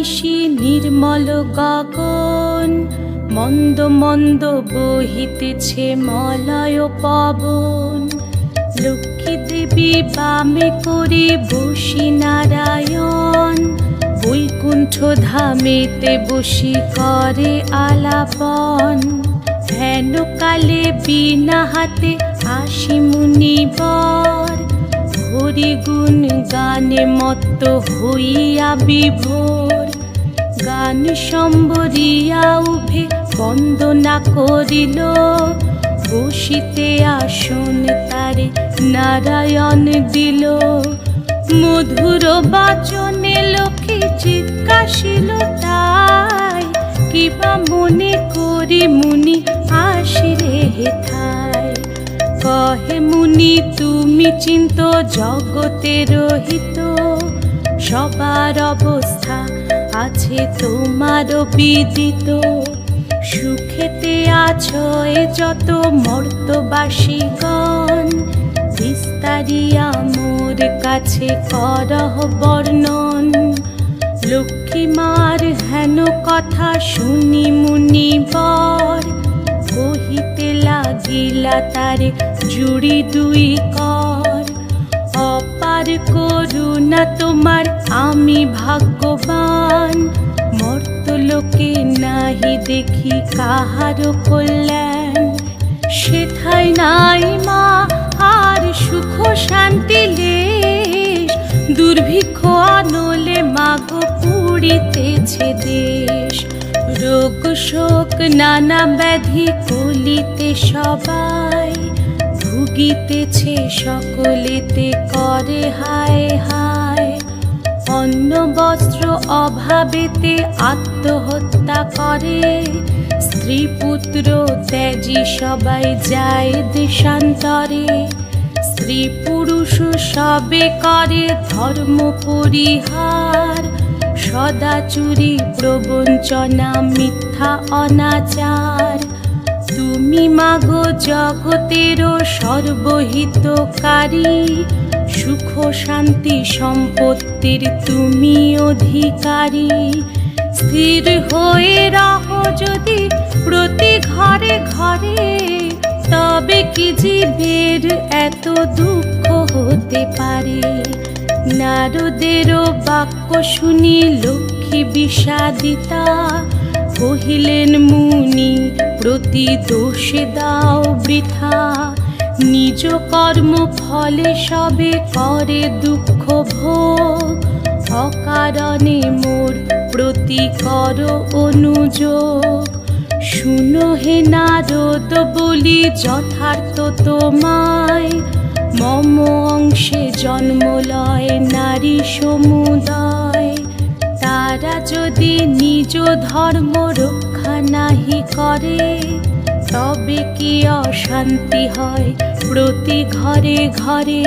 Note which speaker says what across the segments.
Speaker 1: নিশি নির্মল গগন, মন্দ মন্দ বহিতেছে মলয় পবন। লক্ষ্মী দেবী বামে করে বসি নারায়ণ, বৈকুণ্ঠ ধামেতে বসি করে আলাপন। হেন কালে বিনা হাতে আসি মুনিবর হরি গুণ গানে মত্ত হইয়া বিভোর। গান সম্বরিয়া উভে বন্দনা করিল। বসিতে আসন তারে নারায়ণ দিল। মধুর বাচনে লোকে জিজ্ঞাসিল তাই, কিবা মনে করি মুনি আসিরে হেথায় কহে মুনি, তুমি চিন্ত জগতের রহিত, সবার অবস্থা আছে তোমার বিদিত সুখেতে আছো এ যত মর্তবাসীগণ। বিস্তারিয়া মোর কাছে করহ বর্ণন। লক্ষ্মী মার হেন কথা শুনি মুনি বর কহিতে লাগিলা তারে জুড়ি দুই কর। অপার করুণা, তোমার আমি ভাগ্যবান। মর্তলোকে নাহি দেখি কাহারো কল্যাণ। সেথায় নাই মা, আর সুখ শান্তি লেশ দুর্ভিক্ষ আনলে মাগো পুড়িতেছে দেশ। রোগ শোক, নানা ব্যাধি কলিতে সবাই। ভুগিতেছে সকলেতে করে, হায় হায়। অন্ন বস্ত্র অভাবেতে আত্মহত্যা করে। স্ত্রী পুত্র ত্যাজি সবাই যায় দেশান্তরে। স্ত্রী পুরুষ সবে করে ধর্ম পরিহার। সদা চুরি, প্রবঞ্চনা, মিথ্যা, অনাচার। তুমি মাগো জগতেরও সর্বহিতকারী। সুখ, শান্তি, সম্পত্তির তুমি অধিকারী। স্থির হয়ে রহ যদি প্রতি ঘরে ঘরে, তবে কি জীবের এত দুঃখ হতে পারে? নারদেরও বাক্য শুনি লক্ষ্মী বিষাদিতা কহিলেন, মুনি, প্রতি দোষে দাও বৃথা। নিজ কর্ম ফলে সবে করে দুঃখ ভোগ। অকারণে মোর প্রতি কর অনুযোগ। শুনো হে নারদ, বলি যথার্থ তোমায়। মম অংশে জন্ম লয় নারী সমুদয়। তারা যদি নিজ ধর্ম রক্ষা নাহি করে, তবে কি অশান্তি হয় প্রতি ঘরে ঘরে?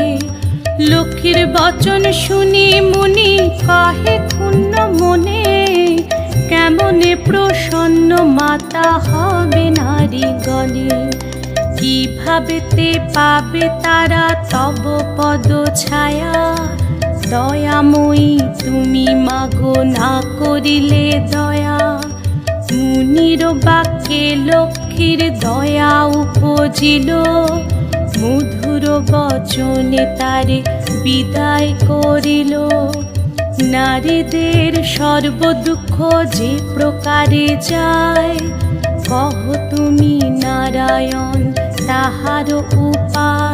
Speaker 1: লক্ষ্মীর বচন শুনি মুনি কাহে ক্ষুণ্ণ মনে, কেমনে প্রসন্ন মাতা হবে নারী নারীগণে কিভাবেতে পাবে তারা তব পদ ছায়া? দয়াময়ী, তুমি মাগো না করিলে দয়া। মুনির বাক্যে লক্ষ্মীর দয়া উপজিল। মধুর বচনে তারে বিদায় করিল। নারীদের সর্বদুঃখ যে প্রকারে যায়, কহ তুমি নারায়ণ, তাহার উপায়।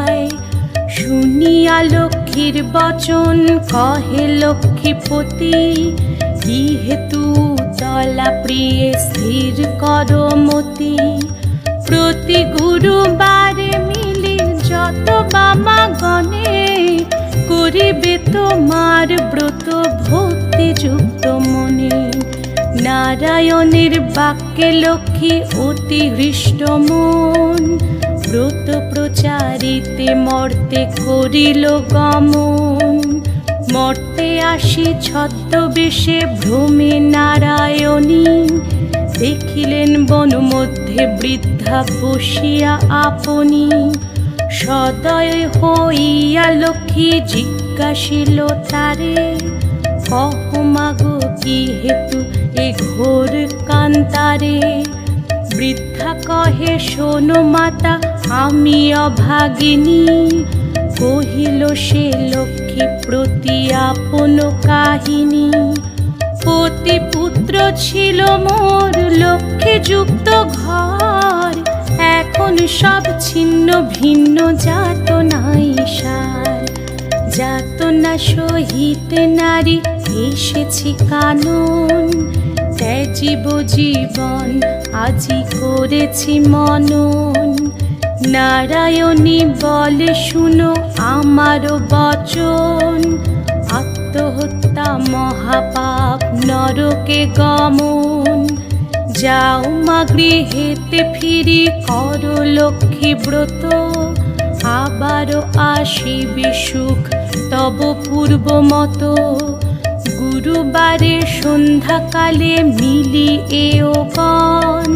Speaker 1: শুনিয়া লক্ষ্মীর বচন, কহে লক্ষ্মীপতি কি হেতু দলা প্রিয়ে স্থির কর মতি, প্রতি গুরুবারে মিলি যত বামা গণে, করিবে তোমার ব্রত ভক্তি যুক্ত মনে। নারায়ণের বাক্যে লক্ষ্মী অতি হৃষ্ট মন। ব্রত প্রচারিতে মর্তে করিল গমন। মর্তে আসি ছদ্মবেশে ভ্রমে নারায়ণী। দেখিলেন বন মধ্যে বৃদ্ধা বসিয়া আপনি। সদয় হইয়া লক্ষ্মী জিজ্ঞাসিল, তারে, কহ মাগো, কি হেতু এ ঘোর কান্তারে? বৃদ্ধা কহে, শোনো মাতা, আমি অভাগিনী। কহিল, সে লক্ষ্মী প্রতি আপন কাহিনী। পতি পুত্র ছিল মোর লক্ষ্যে যুক্ত ঘর। এখন সব ছিন্ন, ভিন্ন, যাত নাই সার। যাতনা সহিত নারী, এসেছি কানন। ত্যাজিব জীবন আজি করেছি মনন। নারায়ণী, বলে শুনো আমারও বচন। আত্মহত্যা মহাপাপ, নরকে গমন। যাও মা গৃহেতে ফিরি, কর লক্ষ্মী ব্রত। আবারও আসিবে সুখ, তব পূর্ব মতো গুরুবারে সন্ধ্যাকালে মিলি এও গণ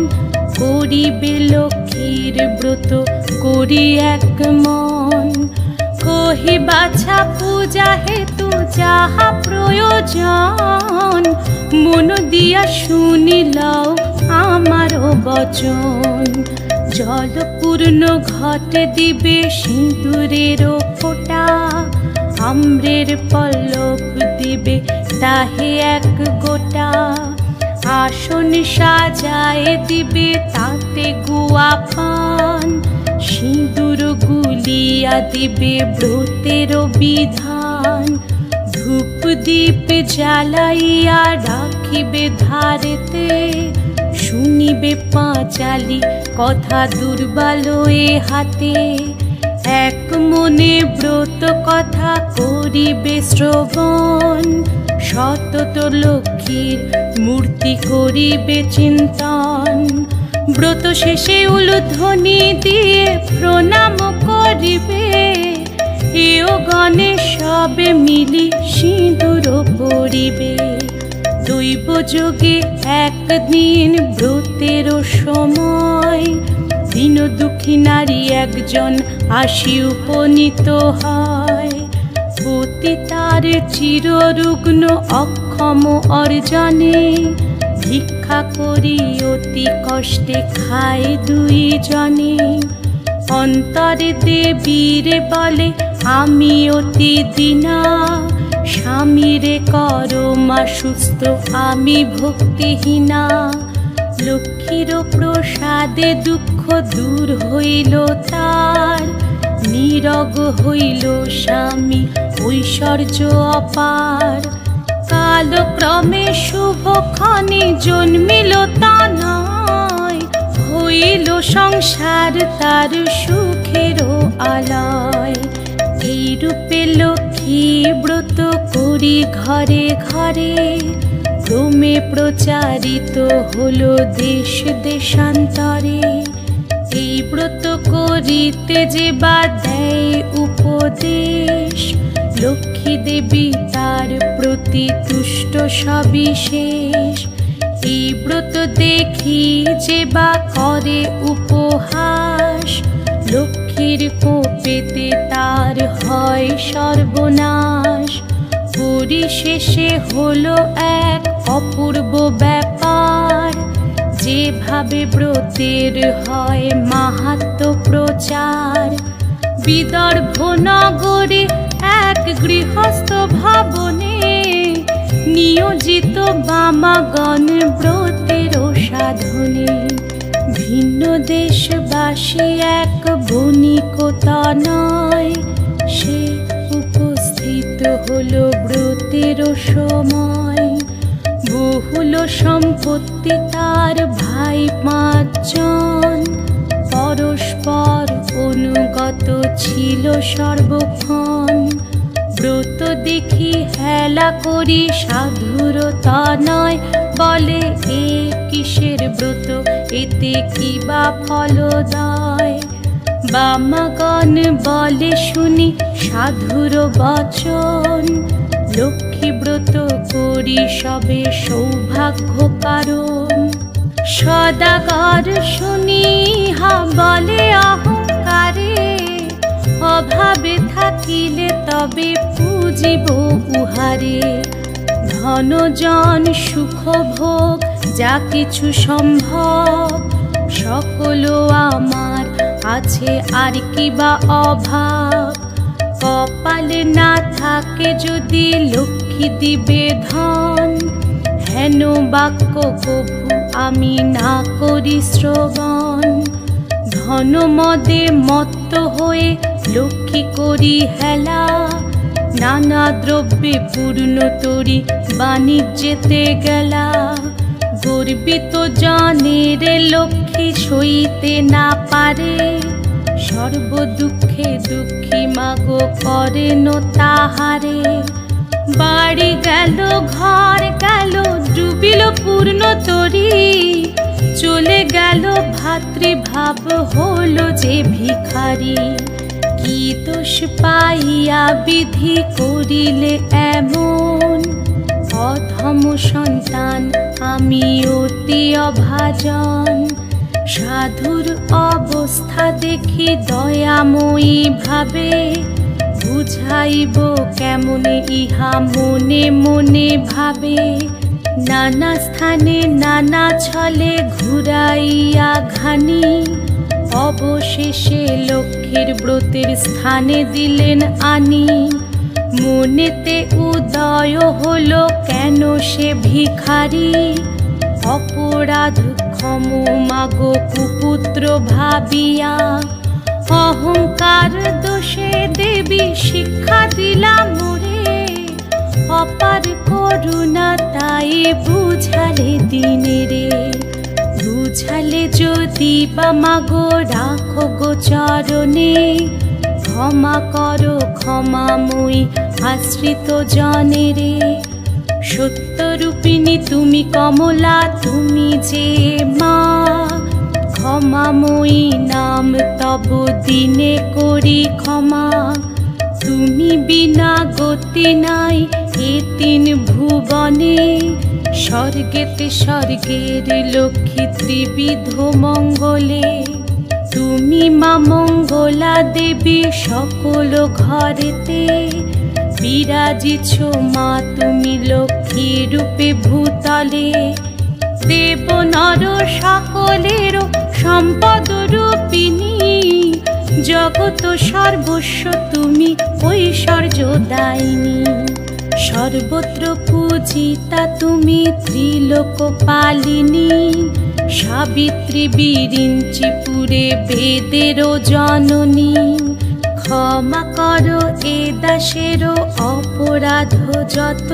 Speaker 1: করিবে লক্ষ্মীর ব্রত করি এক মন। কহি বাছা পূজা হেতু যাহা প্রয়োজন, মন দিয়া শুনিলাও আমারও বচন। জলপূর্ণ ঘটে দিবে সিঁদুরেরও ফোঁটা আম্রের পল্লব দিবে তাহে এক গোটা। আসন সাজায় দিবে তাতে গুয়া পান সিঁদুর গুলিয়া দিবে ব্রতের বিধান। ধূপ দীপ জ্বালাইয়া রাখিবে ধারেতে। শুনিবে পাঁচালি কথা দুর্বল এ হাতে। এক মনে ব্রত কথা করিবে শ্রবণ। সতত লক্ষ্মীর মূর্তি করিবে চিন্তন। ব্রত শেষে উলুধ্বনি দিয়ে প্রণাম করিবে। এও গণে সবে মিলি সিঁদুর পড়িবে দৈব যোগে একদিন ব্রতের সময়। দিন দুঃখী নারী একজন আসি উপনীত হয়। পতি তার চিররুগ্ন অক্ষম অর্জনে। ভিক্ষা করি অতি কষ্টে খায় দুই জনে অন্তরে দেবীরে বলে, আমি অতি দিনা। স্বামীরে করো মা সুস্থ, আমি ভক্তিহীনা। লক্ষ্মীর প্রসাদে দুঃখ দূর হইল তার। নীরগ হইল স্বামী ঐশ্বর্য অপার। কালক্রমে শুভক্ষণে জন্মিল তা নয়। হইল সংসার তার সুখেরও আলয়। এই রূপে লক্ষ্মী ব্রত করি ঘরে ঘরে। ক্রমে প্রচারিত হলো দেশ দেশান্তরে। এই ব্রত করিতে যে বা দেয় উপদেশ। লক্ষ্মী দেবী তার প্রতি তুষ্ট সবিশেষ। এই ব্রত দেখি যে বা করে উপহাস। লক্ষ্মীর কোপেতে তার হয় সর্বনাশ। পরিশেষে হলো এক অপূর্ব ব্যাপার। যেভাবে ব্রতের হয় মাহাত্ম প্রচার। বিদর্ভ নগরে এক গৃহস্থ ভবনে নিয়োজিত বামাগণ ব্রতের সাধনে। ভিন্ন দেশবাসী এক বণিকতা নয়, সে উপস্থিত হলো ব্রতের সময়। বহুল সম্পত্তি তার ভাই পাঁচজন, পরস্পর অনুগত ছিল সর্বক্ষণ। দেখি হেলা করি, সাধুরতা নয়। বলে, এ কিসের ব্রত? এতে কি বা ফল ফলদায় বামাগণ বলে, শুনি সাধুর বচন। লক্ষ্মী ব্রত করি সবে সৌভাগ্য কারণ। সদাগর শুনি হা বলে অহংকারে অভাবে থাকিলে তবে পুজিব উহারে। ধনজন সুখ ভোগ যা কিছু সম্ভব সকল আমার আছে আর কি বা অভাব। কপালে না থাকে যদি লক্ষ্মী দিবে ধন, হেন বাক্য কভু আমি না করি শ্রবণ। ধন মদে মত্ত হয়ে লক্ষ্মী করি হেলা, নানা দ্রব্যে পূর্ণ তরি বাণিজ্যেতে গেলা। গর্বিত জানের লক্ষ্মী সইতে না পারে, সর্ব দুঃখে দুঃখী মাগো করেন তাহারে। বাড়ি গেল, ঘর গেল, ডুবিল পূর্ণ তরি। চলে গেল, ভাতৃভাব হলো যে ভিখারি। কি দোষ পাইয়া বিধি করিলে এমন? অধম সন্তান, আমি অতি অভাজন। সাধুর অবস্থা দেখি দয়াময়ী ভাবে। বুঝাইব কেমন ইহা মনে মনে ভাবে। নানা স্থানে নানা ছলে ঘুরাইয়া ঘানি। অবশেষে লক্ষ্মীর ব্রতের স্থানে দিলেন আনি। মনেতে উদয় হলো কেন সে ভিখারি? অপরাধ ক্ষম মাগো কুপুত্র ভাবিয়া। অহংকার দোষে দেবী শিক্ষা দিলাম মোরে। অপার করুণা তাই বুঝালে দিনে রে বুঝালে যদি বা মাগো রাখো গো চরণে ক্ষমা করো ক্ষমাময়ী আশ্রিত জনে রে সত্যরূপিণী তুমি কমলা তুমি যে মা ক্ষমা ক্ষমাময়ী নাম তব দিনে করি ক্ষমা তুমি বিনা গতি নাই এ তিন ভুবনে স্বর্গেতে স্বর্গের লক্ষ্মী ত্রিবিধ মঙ্গলে, তুমি মা মঙ্গলা দেবী সকল ঘরেতে। বিরাজিছ মা তুমি লক্ষ্মী রূপে ভূতলে। দেব নর সকলের সম্পদ রূপিণী। জগত সর্বস্ব তুমি ঐশ্বর্য দায়নি। সর্বত্র পূজিতা তুমি ত্রিলোক পালিনী সাবিত্রী বিরিঞ্চিপুরে বেদের জননী। ক্ষমা করো এ দাসেরও অপরাধ যত।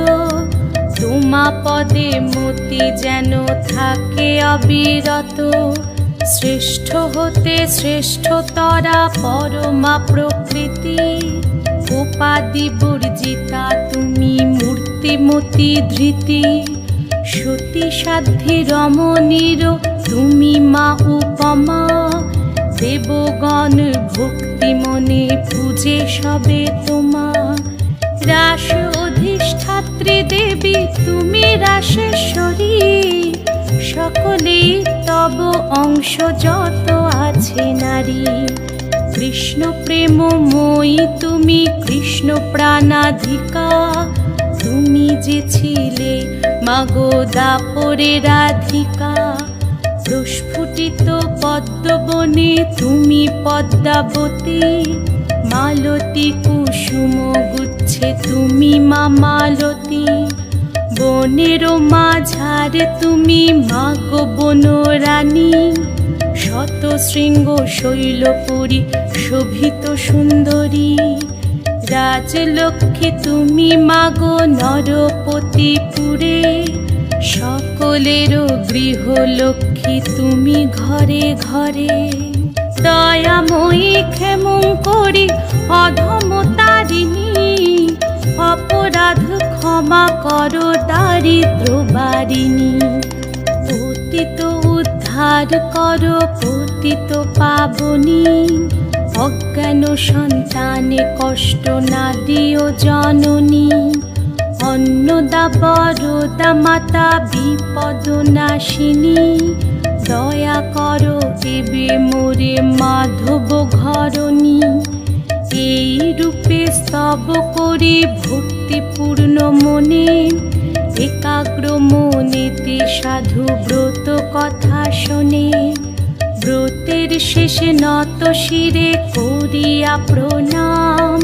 Speaker 1: তোমা পদে মতি যেন থাকে অবিরত। শ্রেষ্ঠ হতে শ্রেষ্ঠতরা পরমা প্রকৃতি। উপাধি বর্জিতা, তুমি মূর্তিমতি ধৃতি। সতী সাধ্যি রমণীর, তুমি মা উপমা। দেবগণ ভক্তি মনে পূজে সবে তোমা। রাস অধিষ্ঠাত্রী দেবী, তুমি রাসেশ্বরী। সকলেই তব অংশ যত আছে নারী। কৃষ্ণ প্রেমময়ী তুমি কৃষ্ণ প্রাণাধিকা। তুমি যে ছিলে মাগো দাপরে রাধিকা। প্রস্ফুটিত পদ্মবনে তুমি পদ্মাবতী। মালতী কুসুম গুচ্ছে তুমি মা মালতী। বনের মাঝারে তুমি মাগো বন শত শৃঙ্গ শৈলপুরী, শোভিত সুন্দরী। রাজলক্ষ্মী, তুমি মাগো নরপতিপুরে। সকলেরও গৃহলক্ষ্মী, তুমি ঘরে ঘরে। দয়াময়ী ক্ষেমং করি, অধম তারিণী। অপরাধ ক্ষমা করো, দারিদ্র বারিণী। উদ্ধার করো পতিত পাবনী। অজ্ঞান সন্তানে কষ্ট না দিও জননী। অন্নদা বরদা মাতা বিপদ নাশিনী। দয়া করো দেবে মোরে মাধব ঘরণী। এই রূপে স্তব করি ভক্তিপূর্ণ মনে। একাগ্র মনেতে সাধু ব্রত কথা শোনে ব্রতের শেষে নত শিরে করিয়া প্রণাম।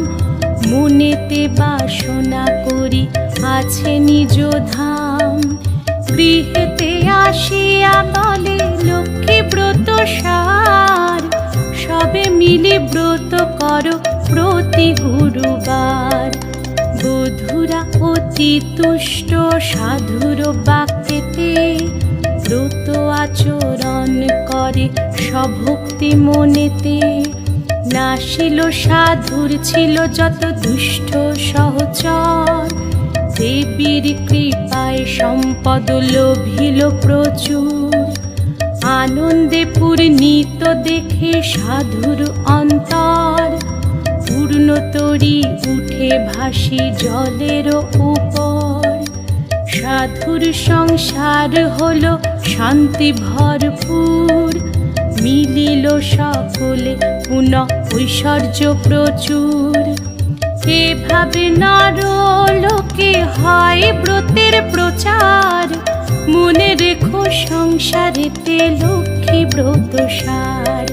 Speaker 1: মনেতে বাসনা করি, আছে নিজ ধাম। গৃহেতে আসিয়া বলে, লক্ষ্মী ব্রত সার। সবে মিলে ব্রত কর প্রতি গুরুবার। বধুরা অতি তুষ্ট, সাধুর বাক্যেতে ব্রত আচরণ করে সভক্তি মনেতে। নাশিল সাধুর, ছিল যত দুষ্ট সহচর। দেবীর কৃপায় সম্পদ লোভিল প্রচুর। আনন্দে পূর্ণিত দেখে সাধুর অন্তর। পূর্ণ তরি উঠে ভাসি জলের উপর। সাধুর সংসার হলো শান্তি ভরপুর। মিলিল সকলে পুনঃ ঐশ্বর্য প্রচুর। এভাবে লোকে হয় ব্রতের প্রচার। মনে রেখো সংসারেতে লক্ষ্মী ব্রত সার।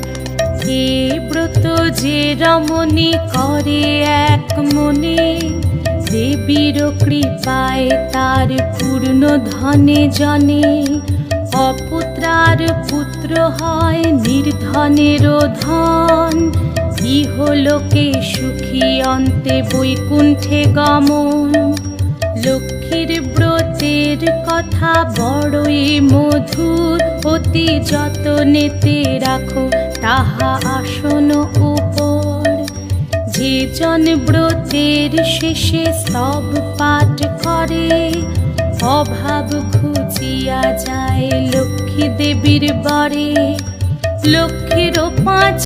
Speaker 1: এ ব্রত যে রমণী করে এক মনে দেবীর কৃপায় তার পূর্ণ ধনে জনে। অপুত্রার পুত্র হয় নির্ধনের ধন ইহলোকে সুখী অন্তে বৈকুণ্ঠে গমন। লক্ষ্মীর ব্রতের কথা বড়ই মধুর। অতি যতনেতে রাখো তাহা আসন উপর যে জন ব্রতের শেষে সব পাঠ করে। অভাব খুঁজিয়া যায় লক্ষ্মী দেবীর বরে। লক্ষ্মীর পাঁচ